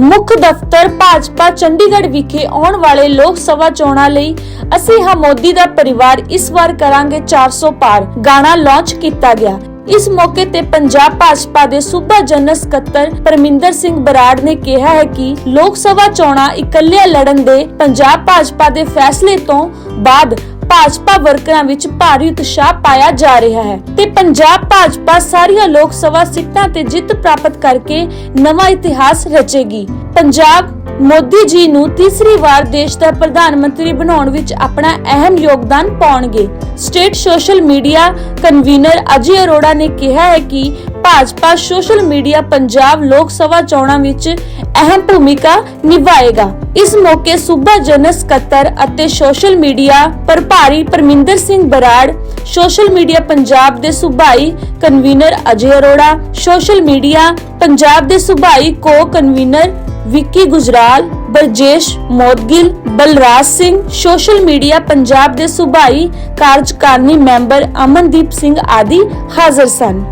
ਮੁੱਖ ਦਫ਼ਤਰ ਭਾਜਪਾ ਚੰਡੀਗੜ੍ਹ ਵਿਖੇ ਆਉਣ ਵਾਲੇ ਲੋਕ ਸਭਾ ਚੋਣਾਂ ਲਈ ਅਸੀਂ ਹਾਂ ਮੋਦੀ ਦਾ ਪਰਿਵਾਰ, ਇਸ ਵਾਰ ਕਰਾਂਗੇ 400 ਪਾਰ। ਗਾਣਾ ਲਾਂਚ ਕੀਤਾ ਗਿਆ। ਇਸ ਮੌਕੇ ਤੇ ਪੰਜਾਬ ਭਾਜਪਾ ਦੇ ਸੂਬਾ ਜਨਰਲ ਸਕੱਤਰ ਪਰਮਿੰਦਰ ਸਿੰਘ ਬਰਾੜ ਨੇ ਕਿਹਾ ਹੈ ਕਿ ਲੋਕ ਸਭਾ ਚੋਣਾਂ ਇਕੱਲਿਆਂ ਲੜਨ ਦੇ ਪੰਜਾਬ ਭਾਜਪਾ ਦੇ ਫੈਸਲੇ ਤੋਂ ਬਾਅਦ ਭਾਜਪਾ ਵਰਕਰਾਂ ਵਿੱਚ ਭਾਰੀ ਉਤਸ਼ਾਹ ਪਾਇਆ ਜਾ ਰਿਹਾ ਹੈ ਤੇ ਪੰਜਾਬ ਭਾਜਪਾ ਸਾਰੀਆਂ ਲੋਕ ਸਭਾ ਸੀਟਾਂ ਤੇ ਜਿੱਤ ਪ੍ਰਾਪਤ ਕਰਕੇ ਨਵਾਂ ਇਤਿਹਾਸ ਰਚੇਗੀ। ਪੰਜਾਬ ਮੋਦੀ ਜੀ ਨੂੰ ਤੀਸਰੀ ਵਾਰ ਦੇਸ਼ ਦਾ ਪ੍ਰਧਾਨ ਮੰਤਰੀ ਬਣਾਉਣ ਵਿੱਚ ਆਪਣਾ ਅਹਿਮ ਯੋਗਦਾਨ ਪਾਉਣਗੇ। State social media convener Ajay Arora ਨੇ ਕਿਹਾ ਹੈ ਕਿ ਭਾਜਪਾ ਸੋਸ਼ਲ ਮੀਡੀਆ ਪੰਜਾਬ ਲੋਕ ਸਭਾ ਚੋਣਾਂ ਵਿੱਚ ਅਹਿਮ ਭੂਮਿਕਾ ਨਿਭਾਏਗਾ। ਇਸ ਮੌਕੇ ਸੂਬਾ ਜਨਰਲ ਸਕੱਤਰ ਅਤੇ ਸੋਸ਼ਲ ਮੀਡੀਆ ਪ੍ਰਭਾਰੀ ਪਰਮਿੰਦਰ ਸਿੰਘ ਬਰਾੜ, ਸੋਸ਼ਲ ਮੀਡੀਆ ਪੰਜਾਬ ਦੇ ਸੂਬਾਈ convener Ajay Arora, social media Punjab ਦੇ ਸੂਬਾਈ co convener Vicky Gujral, Brajesh Modgil, Balraj Singh, social media Punjab ਦੇ ਸੂਬਾਈ ਕਾਰਜਕਾਰਨੀ ਮੈਂਬਰ ਅਮਨਦੀਪ ਸਿੰਘ ਆਦਿ ਹਾਜ਼ਰ ਸਨ।